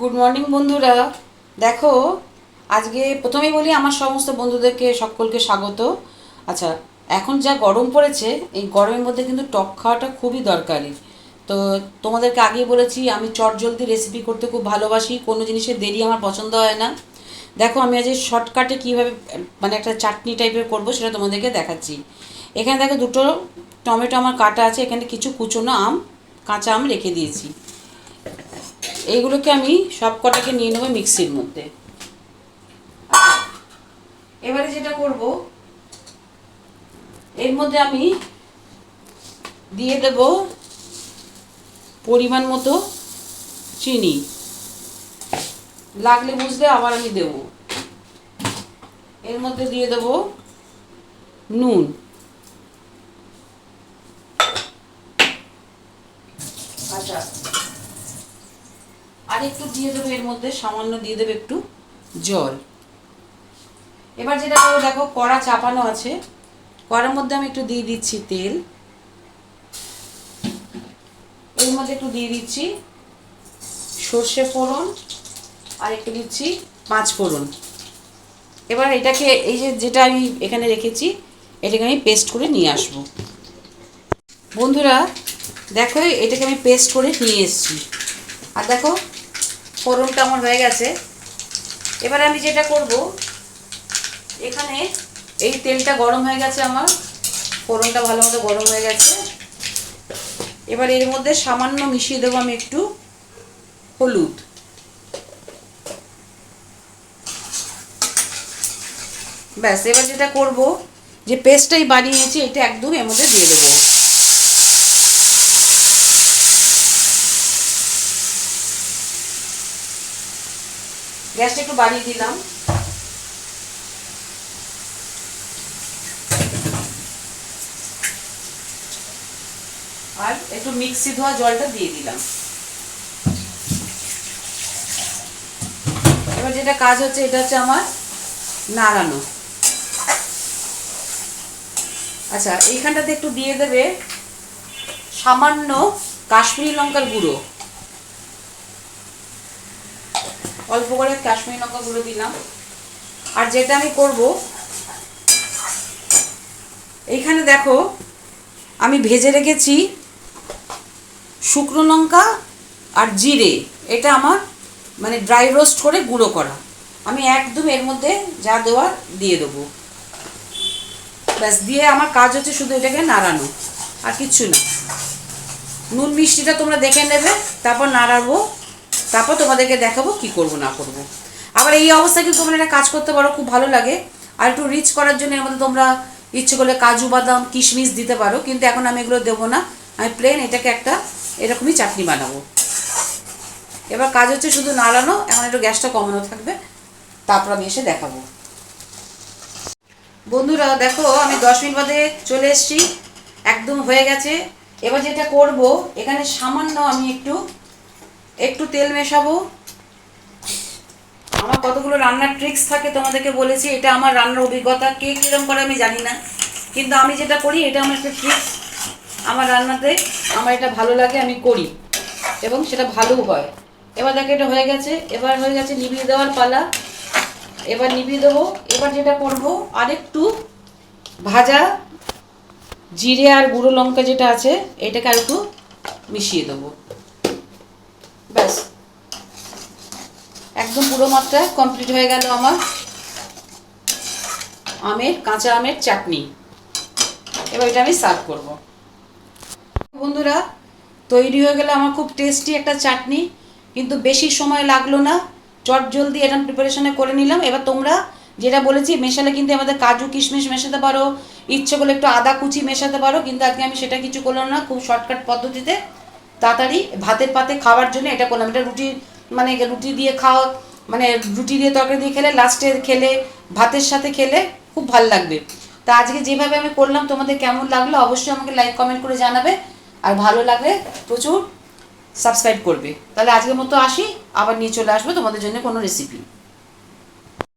Good morning বন্ধুরা। দেখো, আজকে প্রথমেই বলি আমার সমস্ত বন্ধুদেরকে, সকলকে স্বাগত। আচ্ছা এখন যা গরম পড়েছে, এই গরমের মধ্যে কিন্তু টক খাওয়াটা খুবই দরকারি। তো তোমাদেরকে আগেই বলেছি, আমি চটজলদি রেসিপি করতে খুব ভালোবাসি, কোনো জিনিসের দেরি আমার পছন্দ হয় না। দেখো, আমি আজ শর্টকাটে কীভাবে মানে একটা চাটনি টাইপের করব সেটা তোমাদেরকে দেখাচ্ছি। এখানে দেখো দুটো টমেটো আমার কাটা আছে, এখানে কিছু কুচোনো আম, কাঁচা আম রেখে দিয়েছি। এইগুলোকে আমি সব কটাকে নিয়ে নেব মিক্সির মধ্যে। এবারে যেটা করব, এর মধ্যে আমি দিয়ে দেব পরিমাণ মতো চিনি। লাগলে বুঝলে আবার আমি দেব। এর মধ্যে দিয়ে দেব নুন। আচ্ছা। আর একটু দিয়ে দেবো এর মধ্যে, সামান্য দিয়ে দেবে একটু জল। এবার যেটা করব, দেখো, কড়া চাপানো আছে। কড়ার মধ্যে আমি একটু দিয়ে দিচ্ছি তেল। এর মধ্যে একটু দিয়ে দিচ্ছি সর্ষে ফোড়ন আর একটু দিচ্ছি পাঁচ ফোড়ন। এবার এটাকে, এই যে যেটা আমি এখানে রেখেছি, এটাকে আমি পেস্ট করে নিয়ে আসব। বন্ধুরা, দেখো, এটাকে আমি পেস্ট করে নিয়ে এসেছি। আর দেখো ফোড়নটা আমার হয়ে গেছে। এবার আমি যেটা করব, এখানে এই তেলটা গরম হয়ে গেছে আমার। ফোড়নটা ভালো মতো গরম হয়ে গেছে। এবার এর মধ্যে সামান্য মিশিয়ে দেবো আমি একটু হলুদ। ব্যাস, এবার যেটা করব, যে পেস্টটাই বানিয়েছি, এটা একদম এর মধ্যে দিয়ে দেবো। গ্যাসটা একটু বাড়িয়ে দিলাম। আর একটু মিক্সি ধোয়া জলটা দিয়ে দিলাম। এবার যেটা কাজ হচ্ছে, এটা হচ্ছে আমার নাড়ানো। আচ্ছা এইখানটাতে একটু দিয়ে দেবে সামান্য কাশ্মীরি লঙ্কার গুঁড়ো। অল্প করে কাশ্মীরি লঙ্কা গুঁড়ো দিলাম। আর যেটা আমি করব, এইখানে দেখো, আমি ভেজে রেখেছি শুকনো লঙ্কা আর জিরে। এটা আমার মানে ড্রাই রোস্ট করে গুঁড়ো করা। আমি একদম এর মধ্যে যা দেওয়ার দিয়ে দেবো। ব্যাস, দিয়ে আমার কাজ হচ্ছে শুধু এটাকে নাড়ানো, আর কিচ্ছু না। নুন মিষ্টিটা তোমরা দেখে নেবে, তারপর নাড়াবো। তারপর তোমাদেরকে দেখাবো কি করব, না করব। আবার এই অবস্থায় কিন্তু তোমরা একটা কাজ করতে পারো, খুব ভালো লাগে। আর একটু রিচ করার জন্য এর মধ্যে তোমরা ইচ্ছে করলে কাজু, বাদাম, কিশমিশ দিতে পারো, কিন্তু এখন আমি এগুলো দেবো না। আমি প্লেন এটাকে একটা এরকমই চাটনি বানাবো। এবার কাজ হচ্ছে শুধু নাড়ানো, এখন একটু গ্যাসটা কমানো থাকবে। তারপর আমি এসে দেখাবো। বন্ধুরা, দেখো, আমি দশ মিনিট বাদে চলে এসেছি। একদম হয়ে গেছে। এবার যেটা করব, এখানে সামান্য আমি একটু একটু তেল মেশাবো। আমার কতগুলো রান্নার ট্রিক্স থাকে তোমাদেরকে বলেছি, এটা আমার রান্নার অভিজ্ঞতা, কে কীরকম করে আমি জানি না। কিন্তু আমি যেটা করি, এটা আমার একটা ট্রিক্স আমার রান্নাতে, আমার এটা ভালো লাগে, আমি করি। এবং সেটা ভালোও হয়। এবার দেখো, এটা হয়ে গেছে। এবার হয়ে গেছে নিভিয়ে দেওয়ার পালা। এবার নিভিয়ে দেবো। এবার যেটা করব, আরেকটু ভাজা জিরে আর গুঁড়ো লঙ্কা যেটা আছে, এটাকে আর একটু মিশিয়ে দেবো। ব্যাস। একদম পুরো মাত্রায় কমপ্লিট হয়ে গেল আমার। আমের, কাঁচা আমের চাটনি। এবার এটা আমি সার্ভ করব। বন্ধুরা, তৈরি হয়ে গেলে আমার খুব টেস্টি একটা চাটনি। কিন্তু বেশি সময় লাগল না। চট জলদি এটা প্রিপারেশনে করে নিলাম। এবার তোমরা যেটা বলেছি, মেশালে কিন্তু আমাদের কাজু, কিশমিশ মেশাতে পারো। ইচ্ছে করলে একটু আদা কুচি মেশাতে পারো। কিন্তু আজকে আমি সেটা কিছু করলাম না, খুব শর্টকাট পদ্ধতিতে। তাড়াতাড়ি ভাতের পাতে খাওয়ার জন্য এটা করলাম। এটা রুটি মানে রুটি দিয়ে খাওয়া মানে রুটি দিয়ে তরকারি দিয়ে খেলে, লাস্টে খেলে, ভাতের সাথে খেলে খুব ভালো লাগবে। তা আজকে যেভাবে আমি করলাম, তোমাদের কেমন লাগল অবশ্যই আমাকে লাইক, কমেন্ট করে জানাবে। আর ভালো লাগলে প্রচুর সাবস্ক্রাইব করবে। তাহলে আজকের মতো আসি, আবার নিয়ে চলে আসব তোমাদের জন্য কোনো রেসিপি